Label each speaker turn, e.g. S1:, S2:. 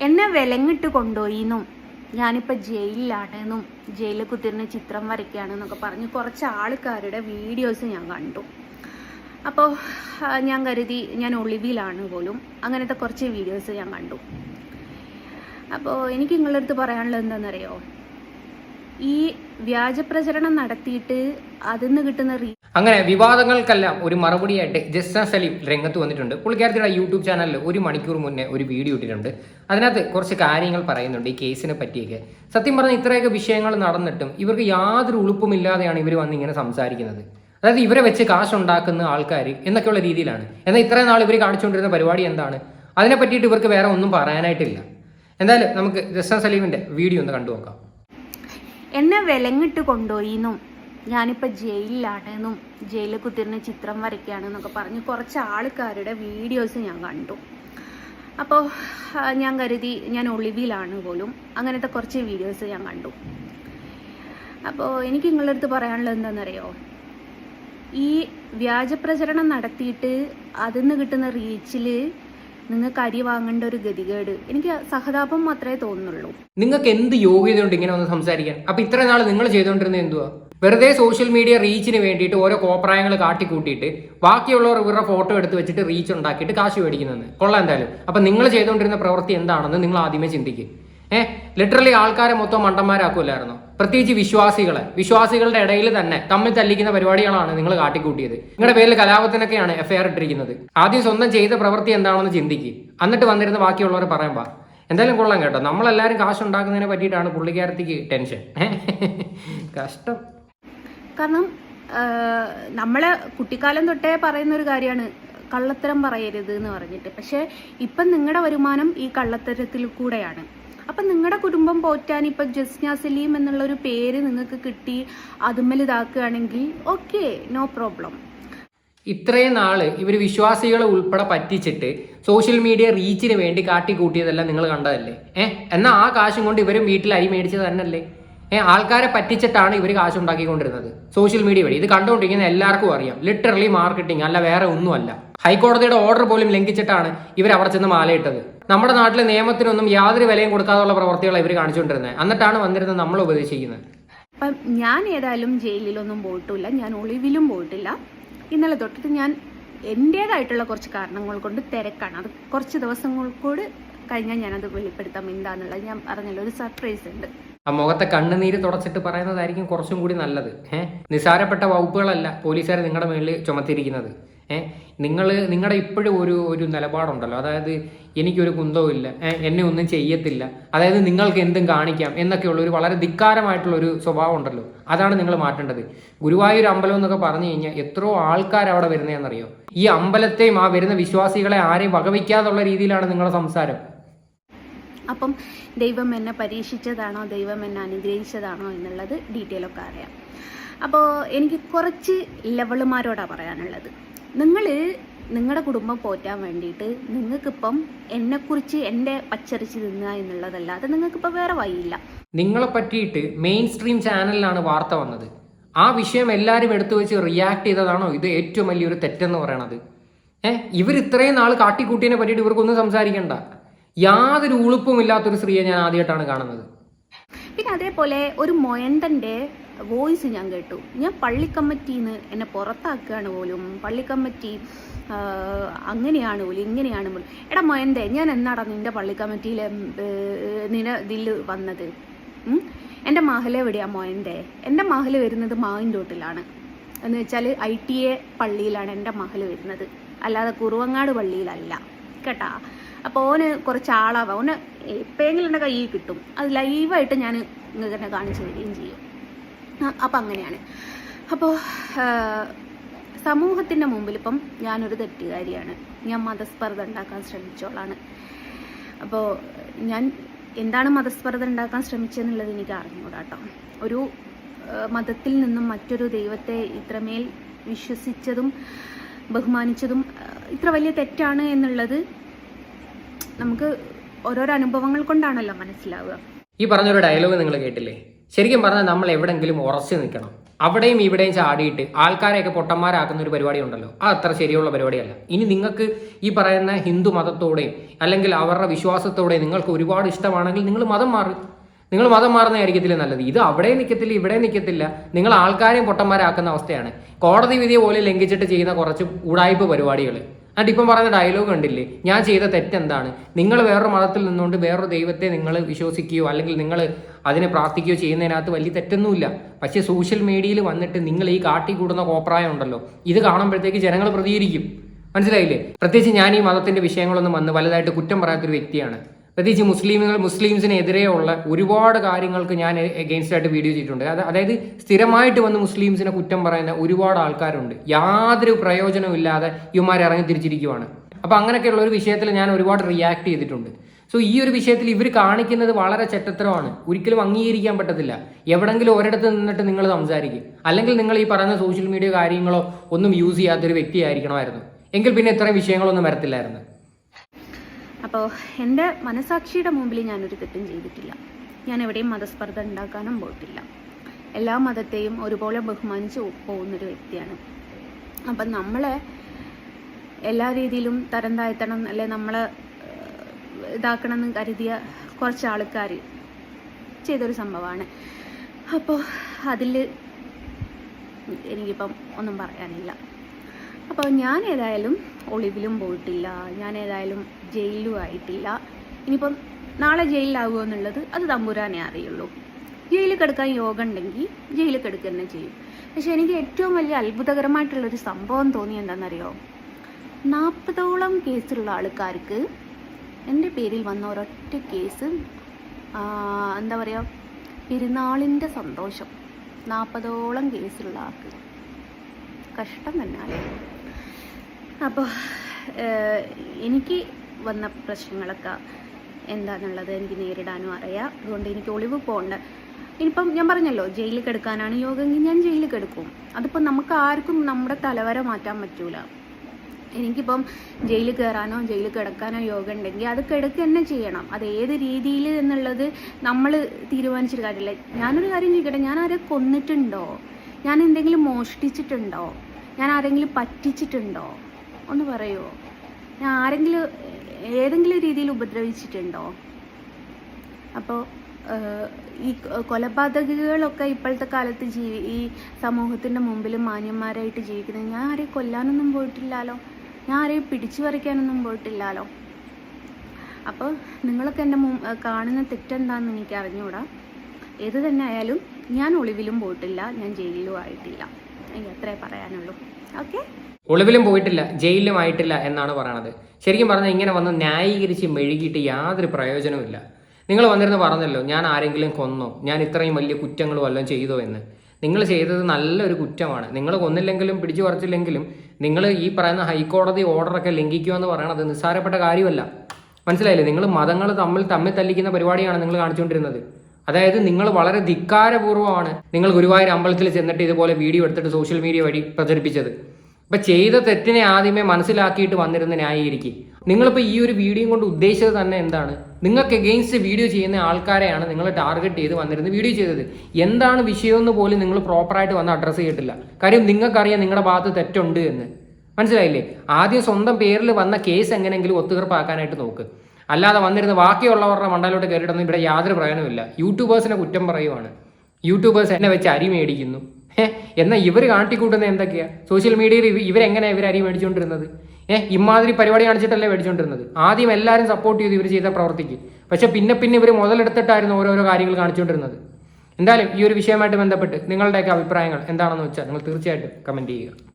S1: എന്നെ വിലങ്ങിട്ട് കൊണ്ടുപോയിന്നും. ഞാനിപ്പോൾ ജയിലിലാണെന്നും ജയിലിൽ കുത്തിരുന്ന ചിത്രം വരയ്ക്കുകയാണെന്നൊക്കെ പറഞ്ഞ് കുറച്ച് ആൾക്കാരുടെ വീഡിയോസ് ഞാൻ കണ്ടു. അപ്പോൾ ഞാൻ കരുതി ഞാൻ ഒളിവിലാണ് പോലും. അങ്ങനത്തെ കുറച്ച് വീഡിയോസ് ഞാൻ കണ്ടു. അപ്പോൾ എനിക്ക് നിങ്ങളുടെ അടുത്ത് പറയാനുള്ളത് എന്താണെന്നറിയോ? ഈ വ്യാജ പ്രചരണം നടത്തിയിട്ട് അതിൽ നിന്ന് കിട്ടുന്ന റീ
S2: അങ്ങനെ വിവാദങ്ങൾക്കെല്ലാം ഒരു മറുപടിയായിട്ട് ജസ്ന സലീം രംഗത്ത് വന്നിട്ടുണ്ട്. പുള്ളിക്കാരത്തിയുടെ യൂട്യൂബ് ചാനലിൽ ഒരു മണിക്കൂർ മുന്നേ ഒരു വീഡിയോ ഇട്ടിട്ടുണ്ട്. അതിനകത്ത് കുറച്ച് കാര്യങ്ങൾ പറയുന്നുണ്ട് ഈ കേസിനെ പറ്റിയൊക്കെ. സത്യം പറഞ്ഞാൽ ഇത്രയൊക്കെ വിഷയങ്ങൾ നടന്നിട്ടും ഇവർക്ക് യാതൊരു ഉളുപ്പുമില്ലാതെയാണ് ഇവർ വന്ന് ഇങ്ങനെ സംസാരിക്കുന്നത്. അതായത് ഇവരെ വെച്ച് കാശുണ്ടാക്കുന്ന ആൾക്കാർ എന്നൊക്കെയുള്ള രീതിയിലാണ്. എന്നാൽ ഇത്രയും നാൾ ഇവർ കാണിച്ചുകൊണ്ടിരുന്ന പരിപാടി എന്താണ്? അതിനെ പറ്റിയിട്ട് ഇവർക്ക് വേറെ ഒന്നും പറയാനായിട്ടില്ല. എന്തായാലും നമുക്ക് ജസ്ന സലീമിന്റെ വീഡിയോ ഒന്ന് കണ്ടു നോക്കാം.
S1: എന്നെ വിലങ്ങിട്ട് കൊണ്ടുപോയിന്നും. ഞാനിപ്പോൾ ജയിലിലാണെന്നും ജയിലിൽ കുത്തിരുന്ന് ചിത്രം വരയ്ക്കുകയാണെന്നൊക്കെ പറഞ്ഞ് കുറച്ച് ആൾക്കാരുടെ വീഡിയോസ് ഞാൻ കണ്ടു. അപ്പോൾ ഞാൻ കരുതി ഞാൻ ഒളിവിലാണ് പോലും അങ്ങനത്തെ കുറച്ച് വീഡിയോസ് ഞാൻ കണ്ടു. അപ്പോൾ എനിക്ക് നിങ്ങളുടെ അടുത്ത് പറയാനുള്ളത് എന്താണെന്നറിയോ? ഈ വ്യാജപ്രചരണം നടത്തിയിട്ട് അതിൽ നിന്ന് കിട്ടുന്ന റീച്ചിൽ നിങ്ങൾക്ക് അരി വാങ്ങേണ്ട ഒരു ഗതികേട്. എനിക്ക് സഹതാപം മാത്രമേ തോന്നുന്നുള്ളൂ.
S2: നിങ്ങൾക്ക് എന്ത് യോഗ്യതയുണ്ട് ഇങ്ങനെ ഒന്ന് സംസാരിക്കാൻ? അപ്പൊ ഇത്ര നാൾ നിങ്ങൾ ചെയ്തുകൊണ്ടിരുന്നത് എന്തുവാ? വെറുതെ സോഷ്യൽ മീഡിയ റീച്ചിന് വേണ്ടിയിട്ട് ഓരോ കോപ്രായങ്ങൾ കാട്ടിക്കൂട്ടിയിട്ട് ബാക്കിയുള്ളവർ ഇവരുടെ ഫോട്ടോ എടുത്ത് വെച്ചിട്ട് റീച്ച് ഉണ്ടാക്കിയിട്ട് കാശ് മേടിക്കുന്നത് കൊള്ളാം എന്തായാലും. അപ്പൊ നിങ്ങൾ ചെയ്തുകൊണ്ടിരുന്ന പ്രവൃത്തി എന്താണെന്ന് നിങ്ങൾ ആദ്യമേ ചിന്തിക്കും. ഏഹ് ലിറ്ററലി ആൾക്കാരെ മൊത്തം മണ്ടന്മാരാക്കൂലായിരുന്നു. പ്രത്യേകിച്ച് വിശ്വാസികളെ. വിശ്വാസികളുടെ ഇടയിൽ തന്നെ തമ്മിൽ തല്ലിക്കുന്ന പരിപാടികളാണ് നിങ്ങൾ കാട്ടിക്കൂട്ടിയത്. നിങ്ങളുടെ പേരിൽ കലാപത്തിനൊക്കെയാണ് എഫ്ഐആർ ഇട്ടിരിക്കുന്നത്. ആദ്യം സ്വന്തം ചെയ്ത പ്രവൃത്തി എന്താണെന്ന് ചിന്തിക്കുക എന്നിട്ട് വന്നിരുന്ന ബാക്കിയുള്ളവർ പറയുമ്പോ എന്തായാലും കൊള്ളാം കേട്ടോ. നമ്മളെല്ലാവരും കാശ് ഉണ്ടാക്കുന്നതിനെ പറ്റിയിട്ടാണ് പുള്ളിക്കാരത്തിക്ക് ടെൻഷൻ. കഷ്ടം.
S1: കാരണം നമ്മളെ കുട്ടിക്കാലം തൊട്ടേ പറയുന്ന ഒരു കാര്യമാണ് കള്ളത്തരം പറയരുത് എന്ന് പറഞ്ഞിട്ട്. പക്ഷേ ഇപ്പം നിങ്ങളുടെ വരുമാനം ഈ കള്ളത്തരത്തിൽ കൂടെയാണ്. അപ്പം നിങ്ങളുടെ കുടുംബം പോറ്റാൻ ഇപ്പം ജസ്ന സലീം എന്നുള്ളൊരു പേര് നിങ്ങൾക്ക് കിട്ടി അതുമ്മൽ ഇതാക്കുകയാണെങ്കിൽ ഓക്കെ നോ പ്രോബ്ലം.
S2: ഇത്രയും നാൾ ഇവർ വിശ്വാസികളെ ഉൾപ്പെടെ പറ്റിച്ചിട്ട് സോഷ്യൽ മീഡിയ റീച്ചിന് വേണ്ടി കാട്ടിക്കൂട്ടിയതെല്ലാം നിങ്ങൾ കണ്ടതല്ലേ? ഏഹ് എന്നാൽ ആ കാശും കൊണ്ട് ഇവരും വീട്ടിൽ അരി മേടിച്ചത് തന്നെയല്ലേ? ഏഹ് ആൾക്കാരെ പറ്റിച്ചിട്ടാണ് ഇവർ കാശ് ഉണ്ടാക്കിക്കൊണ്ടിരുന്നത് സോഷ്യൽ മീഡിയ വഴി. ഇത് കണ്ടുകൊണ്ടിരിക്കുന്ന എല്ലാവർക്കും അറിയാം. ലിറ്ററലി മാർക്കറ്റിംഗ് അല്ല വേറെ ഒന്നുമല്ല. ഹൈക്കോടതിയുടെ ഓർഡർ പോലും ലംഘിച്ചിട്ടാണ് ഇവർ അവിടെ ചെന്ന് മാലയിട്ടത്. നമ്മുടെ നാട്ടിലെ നിയമത്തിനൊന്നും യാതൊരു വിലയും കൊടുക്കാതുള്ള പ്രവർത്തികളാണ് ഇവർ കാണിച്ചുകൊണ്ടിരുന്നത്. എന്നിട്ടാണ് വന്നിരുന്നത് നമ്മൾ ഉപദേശിക്കുന്നത്.
S1: അപ്പം ഞാൻ ഏതായാലും ജയിലിലൊന്നും പോയിട്ടില്ല. ഞാൻ ഒളിവിലും പോയിട്ടില്ല. ഇന്നലെ തൊട്ടിട്ട് ഞാൻ എന്റേതായിട്ടുള്ള കുറച്ച് കാരണങ്ങൾ കൊണ്ട് തിരക്കാണ്. അത് കുറച്ച് ദിവസങ്ങൾ കൂടി കഴിഞ്ഞാൽ ഞാനത് വെളിപ്പെടുത്താം. എന്താന്നുള്ളത് ഞാൻ പറഞ്ഞല്ലോ ഒരു സർപ്രൈസ് ഉണ്ട്.
S2: ആ മുഖത്തെ കണ്ണുനീര് തുടച്ചിട്ട് പറയുന്നതായിരിക്കും കുറച്ചും കൂടി നല്ലത്. ഏഹ് നിസാരപ്പെട്ട വകുപ്പുകളല്ല പോലീസുകാർ നിങ്ങളുടെ മേളിൽ ചുമത്തിയിരിക്കുന്നത്. നിങ്ങൾ നിങ്ങളുടെ ഇപ്പോഴും ഒരു ഒരു നിലപാടുണ്ടല്ലോ. അതായത് എനിക്കൊരു കുന്തവും ഇല്ല. എന്നെ ഒന്നും ചെയ്യത്തില്ല. അതായത് നിങ്ങൾക്ക് എന്തും കാണിക്കാം എന്നൊക്കെയുള്ള ഒരു വളരെ ധിക്കാരമായിട്ടുള്ള ഒരു സ്വഭാവം ഉണ്ടല്ലോ അതാണ് നിങ്ങൾ മാറ്റേണ്ടത്. ഗുരുവായൂർ അമ്പലം എന്നൊക്കെ പറഞ്ഞു കഴിഞ്ഞാൽ എത്രയോ ആൾക്കാർ അവിടെ വരുന്നതെന്നറിയോ ഈ അമ്പലത്തെയും ആ വരുന്ന വിശ്വാസികളെ ആരെയും വകവയ്ക്കാതുള്ള രീതിയിലാണ് നിങ്ങളുടെ സംസാരം.
S1: അപ്പം ദൈവം എന്നെ പരീക്ഷിച്ചതാണോ ദൈവം എന്നെ അനുഗ്രഹിച്ചതാണോ എന്നുള്ളത് ഡീറ്റെയിൽ ഒക്കെ അറിയാം. അപ്പോൾ എനിക്ക് കുറച്ച് ലെവളുമാരോടാണ് പറയാനുള്ളത്. നിങ്ങൾ നിങ്ങളുടെ കുടുംബം പോറ്റാൻ വേണ്ടിയിട്ട് നിങ്ങൾക്കിപ്പം എന്നെക്കുറിച്ച് എന്റെ പച്ചരിച്ച് തിന്നുക എന്നുള്ളതല്ലാതെ നിങ്ങൾക്കിപ്പോൾ വേറെ വഴിയില്ല.
S2: നിങ്ങളെ പറ്റിയിട്ട് മെയിൻ സ്ട്രീം ചാനലിലാണ് വാർത്ത വന്നത്. ആ വിഷയം എല്ലാവരും എടുത്തു വെച്ച് റിയാക്ട് ചെയ്തതാണോ? ഇത് ഏറ്റവും വലിയൊരു തെറ്റെന്ന് പറയണത്. ഏഹ് ഇവർ ഇത്രയും നാൾ കാട്ടിക്കൂട്ടിനെ പറ്റിയിട്ട് ഇവർക്കൊന്നും സംസാരിക്കണ്ട. യാതൊരു ഉളുപ്പും ഇല്ലാത്തൊരു സ്ത്രീയെ ഞാൻ ആദ്യമായിട്ടാണ് കാണുന്നത്.
S1: പിന്നെ അതേപോലെ ഒരു മൊയന്തന്റെ വോയിസ് ഞാൻ കേട്ടു. ഞാൻ പള്ളിക്കമ്മറ്റിന്ന് എന്നെ പുറത്താക്കുകയാണ് പോലും. പള്ളിക്കമ്മറ്റി അങ്ങനെയാണ് പോലും ഇങ്ങനെയാണ് പോലും. എടാ മൊയന്റെ ഞാൻ എന്നാടാ നിന്റെ പള്ളിക്കമ്മറ്റിയിൽ നിന ഇതിൽ വന്നത്? എന്റെ മഹല എവിടെയാ മൊയന്തേ എന്റെ മഹൽ വരുന്നത് മാവിൻതോട്ടിലാണ്. എന്ന് വെച്ചാൽ ഐ ടി എ പള്ളിയിലാണ് എന്റെ മഹൽ വരുന്നത്. അല്ലാതെ കുറുവങ്ങാട് പള്ളിയിലല്ല. കേട്ടാ? അപ്പോൾ ഓന് കുറച്ച് ആളാവാം ഓന് എപ്പോഴെങ്കിലും എന്റെ കയ്യിൽ കിട്ടും. അത് ലൈവായിട്ട് ഞാൻ നിങ്ങൾക്ക് തന്നെ കാണിച്ചു തരികയും ചെയ്യും. അപ്പം അങ്ങനെയാണ്. അപ്പോൾ സമൂഹത്തിന്റെ മുമ്പിൽ ഇപ്പം ഞാനൊരു തെറ്റുകാരിയാണ്. ഞാൻ മതസ്പർദ്ധ ഉണ്ടാക്കാൻ ശ്രമിച്ചോളാണ്. അപ്പോൾ ഞാൻ എന്താണ് മതസ്പർദ്ധ ഉണ്ടാക്കാൻ ശ്രമിച്ചതെന്നുള്ളത് എനിക്ക് അറിഞ്ഞുകൂടാട്ടോ ഒരു മതത്തിൽ നിന്നും മറ്റൊരു ദൈവത്തെ ഇത്രമേൽ വിശ്വസിച്ചതും ബഹുമാനിച്ചതും ഇത്ര വലിയ തെറ്റാണ് എന്നുള്ളത് നമുക്ക് ഓരോരോ അനുഭവങ്ങൾ കൊണ്ടാണല്ലോ മനസ്സിലാവുക.
S2: ഈ പറഞ്ഞൊരു ഡയലോഗ് നിങ്ങൾ കേട്ടില്ലേ? ശരിക്കും പറഞ്ഞാൽ നമ്മൾ എവിടെങ്കിലും ഉറച്ചു നിൽക്കണം. അവിടെയും ഇവിടെയും ചാടിയിട്ട് ആൾക്കാരെയൊക്കെ പൊട്ടന്മാരാക്കുന്ന ഒരു പരിപാടി ഉണ്ടല്ലോ. അത് അത്ര ശരിയുള്ള പരിപാടിയല്ല. ഇനി നിങ്ങൾക്ക് ഈ പറയുന്ന ഹിന്ദു മതത്തോടെയും അല്ലെങ്കിൽ അവരുടെ വിശ്വാസത്തോടെയും നിങ്ങൾക്ക് ഒരുപാട് ഇഷ്ടമാണെങ്കിൽ നിങ്ങൾ മതം മാറി. നിങ്ങൾ മതം മാറുന്നതായിരിക്കത്തില്ല നല്ലത്. ഇത് അവിടെ നിൽക്കത്തില്ല ഇവിടെ നിൽക്കത്തില്ല നിങ്ങൾ ആൾക്കാരെയും പൊട്ടന്മാരാക്കുന്ന അവസ്ഥയാണ്. കോടതി വിധിയെ പോലെ ലംഘിച്ചിട്ട് ചെയ്യുന്ന കുറച്ച് ഉടായ്പ പരിപാടികൾ എന്നിട്ട് ഇപ്പം പറയുന്ന ഡയലോഗ് കണ്ടില്ലേ? ഞാൻ ചെയ്ത തെറ്റെന്താണ്? നിങ്ങൾ വേറൊരു മതത്തിൽ നിന്നുകൊണ്ട് വേറൊരു ദൈവത്തെ നിങ്ങൾ വിശ്വസിക്കുകയോ അല്ലെങ്കിൽ നിങ്ങൾ അതിനെ പ്രാർത്ഥിക്കുകയോ ചെയ്യുന്നതിനകത്ത് വലിയ തെറ്റൊന്നുമില്ല. പക്ഷേ സോഷ്യൽ മീഡിയയിൽ വന്നിട്ട് നിങ്ങൾ ഈ കാട്ടി കൂടുന്ന കോപ്രായം ഉണ്ടല്ലോ. ഇത് കാണുമ്പോഴത്തേക്ക് ജനങ്ങൾ പ്രതികരിക്കും. മനസ്സിലായില്ലേ? പ്രത്യേകിച്ച് ഞാൻ ഈ മതത്തിന്റെ വിഷയങ്ങളൊന്നും വന്ന് വലുതായിട്ട് കുറ്റം പറയാത്തൊരു വ്യക്തിയാണ്. പ്രത്യേകിച്ച് മുസ്ലിമുകൾ മുസ്ലിംസിനെതിരെയുള്ള ഒരുപാട് കാര്യങ്ങൾക്ക് ഞാൻ എഗെയിൻസ്റ്റ് ആയിട്ട് വീഡിയോ ചെയ്തിട്ടുണ്ട്. അത് അതായത് സ്ഥിരമായിട്ട് വന്ന് മുസ്ലിംസിനെ കുറ്റം പറയുന്ന ഒരുപാട് ആൾക്കാരുണ്ട്. യാതൊരു പ്രയോജനവും ഇല്ലാതെ ഇവന്മാർ ഇറങ്ങി തിരിച്ചിരിക്കുവാണ്. അപ്പോൾ അങ്ങനെയൊക്കെയുള്ള ഒരു വിഷയത്തിൽ ഞാൻ ഒരുപാട് റിയാക്ട് ചെയ്തിട്ടുണ്ട്. സോ ഈ ഒരു വിഷയത്തിൽ ഇവർ കാണിക്കുന്നത് വളരെ ചെറ്റത്തരമാണ് ഒരിക്കലും അംഗീകരിക്കാൻ പറ്റത്തില്ല. എവിടെങ്കിലും ഒരിടത്ത് നിന്നിട്ട് നിങ്ങൾ സംസാരിക്കും. അല്ലെങ്കിൽ നിങ്ങൾ ഈ പറയുന്ന സോഷ്യൽ മീഡിയ കാര്യങ്ങളോ ഒന്നും യൂസ് ചെയ്യാത്തൊരു വ്യക്തിയായിരിക്കണമായിരുന്നു. എങ്കിൽ പിന്നെ ഇത്രയും വിഷയങ്ങളൊന്നും വരത്തില്ലായിരുന്നു.
S1: അപ്പോൾ എന്റെ മനസാക്ഷിയുടെ മുമ്പിൽ ഞാനൊരു തെറ്റും ചെയ്തിട്ടില്ല. ഞാൻ എവിടെയും മതസ്പർദ്ധ ഉണ്ടാക്കാനും പോയിട്ടില്ല. എല്ലാ മതത്തെയും ഒരുപോലെ ബഹുമാനിച്ച് പോകുന്നൊരു വ്യക്തിയാണ്. അപ്പം നമ്മളെ എല്ലാ രീതിയിലും തരം താഴ്ത്തണം അല്ലെ നമ്മളെ ഇതാക്കണം എന്ന് കരുതിയ കുറച്ച് ആൾക്കാർ ചെയ്തൊരു സംഭവമാണ്. അപ്പോൾ അതിൽ എനിക്കിപ്പം ഒന്നും പറയാനില്ല. അപ്പോൾ ഞാൻ ഏതായാലും ഒളിവിലും പോയിട്ടില്ല. ഞാൻ ഏതായാലും ജയിലും ആയിട്ടില്ല. ഇനിയിപ്പം നാളെ ജയിലിലാവുമോ എന്നുള്ളത് അത് തമ്പുരാനെ അറിയുള്ളൂ. ജയിലിൽ കിടക്കാൻ യോഗ ഉണ്ടെങ്കിൽ ജയിലിൽ കിടക്കുക തന്നെ ചെയ്യും. പക്ഷെ എനിക്ക് ഏറ്റവും വലിയ അത്ഭുതകരമായിട്ടുള്ളൊരു സംഭവം തോന്നി എന്താണെന്നറിയോ? നാൽപ്പതോളം കേസുള്ള ആൾക്കാർക്ക് എന്റെ പേരിൽ വന്ന ഒരൊറ്റ കേസ് എന്താ പറയുക പെരുന്നാളിന്റെ സന്തോഷം. നാൽപ്പതോളം കേസുള്ള ആൾക്ക്. കഷ്ടം തന്നെ. അപ്പോൾ എനിക്ക് വന്ന പ്രശ്നങ്ങളൊക്കെ എന്താണെന്നുള്ളത് എനിക്ക് നേരിടാനും അറിയാം. അതുകൊണ്ട് എനിക്ക് ഒളിവ് പോകണ്ട ഇനിയിപ്പം ഞാൻ പറഞ്ഞല്ലോ ജയിലിൽ കിടക്കാനാണ് യോഗമെങ്കിൽ ഞാൻ ജയിലിൽ കിടക്കും. അതിപ്പോൾ നമുക്ക് ആർക്കും നമ്മുടെ തലവര മാറ്റാൻ പറ്റൂല. എനിക്കിപ്പം ജയിലിൽ കയറാനോ ജയിലിൽ കിടക്കാനോ യോഗ ഉണ്ടെങ്കിൽ അത് കിടക്കുക തന്നെ ചെയ്യണം. അത് ഏത് രീതിയിൽ എന്നുള്ളത് നമ്മൾ തീരുമാനിച്ചിട്ട് കാര്യമില്ല. ഞാനൊരു കാര്യം ചോദിക്കട്ടെ? ഞാൻ ആരെ കൊന്നിട്ടുണ്ടോ? ഞാൻ എന്തെങ്കിലും മോഷ്ടിച്ചിട്ടുണ്ടോ? ഞാൻ ആരെങ്കിലും പറ്റിച്ചിട്ടുണ്ടോ? ഒന്ന് പറയുമോ ഞാൻ ആരെങ്കിലും ഏതെങ്കിലും രീതിയിൽ ഉപദ്രവിച്ചിട്ടുണ്ടോ? അപ്പോൾ ഈ കൊലപാതകളൊക്കെ ഇപ്പോഴത്തെ കാലത്ത് ജീവി ഈ സമൂഹത്തിന്റെ മുമ്പിൽ മാന്യന്മാരായിട്ട് ജീവിക്കുന്നത് ഞാൻ ആരെയും കൊല്ലാനൊന്നും പോയിട്ടില്ലല്ലോ ഞാൻ ആരെയും പിടിച്ചു പറിക്കാനൊന്നും പോയിട്ടില്ലല്ലോ അപ്പോൾ നിങ്ങളൊക്കെ എന്റെ കാണുന്ന തെറ്റെന്താണെന്ന് എനിക്ക് അറിഞ്ഞുകൂടാ ഏത് തന്നെ ആയാലും ഞാൻ ഒളിവിലും പോയിട്ടില്ല ഞാൻ ജയിലിലും ആയിട്ടില്ല. എനിക്ക് അത്രേ പറയാനുള്ളൂ. ഓക്കെ?
S2: ഒളിവിലും പോയിട്ടില്ല ജയിലിലും ആയിട്ടില്ല എന്നാണ് പറയണത്. ശരിക്കും പറഞ്ഞാൽ ഇങ്ങനെ വന്ന് ന്യായീകരിച്ച് മെഴുകിയിട്ട് യാതൊരു പ്രയോജനവുമില്ല നിങ്ങൾ വന്നിരുന്ന് പറഞ്ഞല്ലോ ഞാൻ ആരെങ്കിലും കൊന്നോ? ഞാൻ ഇത്രയും വലിയ കുറ്റങ്ങൾ വല്ലതും ചെയ്തോ എന്ന്? നിങ്ങൾ ചെയ്തത് നല്ലൊരു കുറ്റമാണ്. നിങ്ങൾ കൊന്നില്ലെങ്കിലും പിടിച്ചു പറിച്ചില്ലെങ്കിലും നിങ്ങൾ ഈ പറയുന്ന ഹൈക്കോടതി ഓർഡറൊക്കെ ലംഘിക്കുക എന്ന് പറയണത് നിസ്സാരപ്പെട്ട കാര്യമല്ല. മനസ്സിലായില്ലേ? നിങ്ങൾ മതങ്ങൾ തമ്മിൽ തമ്മിൽ തല്ലിക്കുന്ന പരിപാടിയാണ് നിങ്ങൾ കാണിച്ചുകൊണ്ടിരുന്നത്. അതായത് നിങ്ങൾ വളരെ ധിക്കാരപൂർവമാണ് നിങ്ങൾ ഗുരുവായൂർ അമ്പലത്തിൽ ചെന്നിട്ട് ഇതുപോലെ വീഡിയോ എടുത്തിട്ട് സോഷ്യൽ മീഡിയ വഴി പ്രചരിപ്പിച്ചത്. ഇപ്പൊ ചെയ്ത തെറ്റിനെ ആദ്യമേ മനസ്സിലാക്കിയിട്ട് വന്നിരുന്ന് ന്യായീകരിക്കും. നിങ്ങളിപ്പോൾ ഈ ഒരു വീഡിയോ കൊണ്ട് ഉദ്ദേശിച്ചത് തന്നെ എന്താണ്? നിങ്ങൾക്ക് എഗെയിൻസ്റ്റ് വീഡിയോ ചെയ്യുന്ന ആൾക്കാരെയാണ് നിങ്ങൾ ടാർഗറ്റ് ചെയ്ത് വന്നിരുന്നത് വീഡിയോ ചെയ്തത്. എന്താണ് വിഷയമെന്ന് പോലും നിങ്ങൾ പ്രോപ്പറായിട്ട് വന്ന് അഡ്രസ്സ് ചെയ്തിട്ടില്ല. കാര്യം നിങ്ങൾക്കറിയാം നിങ്ങളുടെ ഭാഗത്ത് തെറ്റുണ്ട് എന്ന്. മനസ്സിലായില്ലേ? ആദ്യം സ്വന്തം പേരിൽ വന്ന കേസ് എങ്ങനെയെങ്കിലും ഒത്തുതീർപ്പാക്കാനായിട്ട് നോക്ക്. അല്ലാതെ വന്നിരുന്ന് ബാക്കിയുള്ളവരുടെ മണ്ടയിലോട്ട് കയറിയിട്ടൊന്നും ഇവിടെ യാതൊരു പ്രയോജനമില്ല യൂട്യൂബേഴ്സിനെ കുറ്റം പറയുവാണ്. യൂട്യൂബേഴ്സ് എന്നെ വെച്ച് അരി മേടിക്കുന്നു. എന്നാൽ ഇവർ കാട്ടിക്കൂട്ടുന്നത് എന്തൊക്കെയാ? സോഷ്യൽ മീഡിയയിൽ ഇവരെങ്ങനെയാണ് ഇവർ അരി മേടിച്ചുകൊണ്ടിരുന്നത് ഏഹ് ഇമാതിരി പരിപാടി കാണിച്ചിട്ടല്ലേ മേടിച്ചുകൊണ്ടിരുന്നത് ആദ്യം എല്ലാവരും സപ്പോർട്ട് ചെയ്ത് ഇവർ ചെയ്ത പ്രവർത്തിക്ക്. പക്ഷെ പിന്നെ പിന്നെ ഇവർ മുതലെടുത്തിട്ടായിരുന്നു ഓരോരോ കാര്യങ്ങൾ കാണിച്ചുകൊണ്ടിരുന്നത് എന്തായാലും ഈ ഒരു വിഷയമായിട്ട് ബന്ധപ്പെട്ട് നിങ്ങളുടെയൊക്കെ അഭിപ്രായങ്ങൾ എന്താണെന്ന് വെച്ചാൽ നിങ്ങൾ തീർച്ചയായിട്ടും കമന്റ് ചെയ്യുക.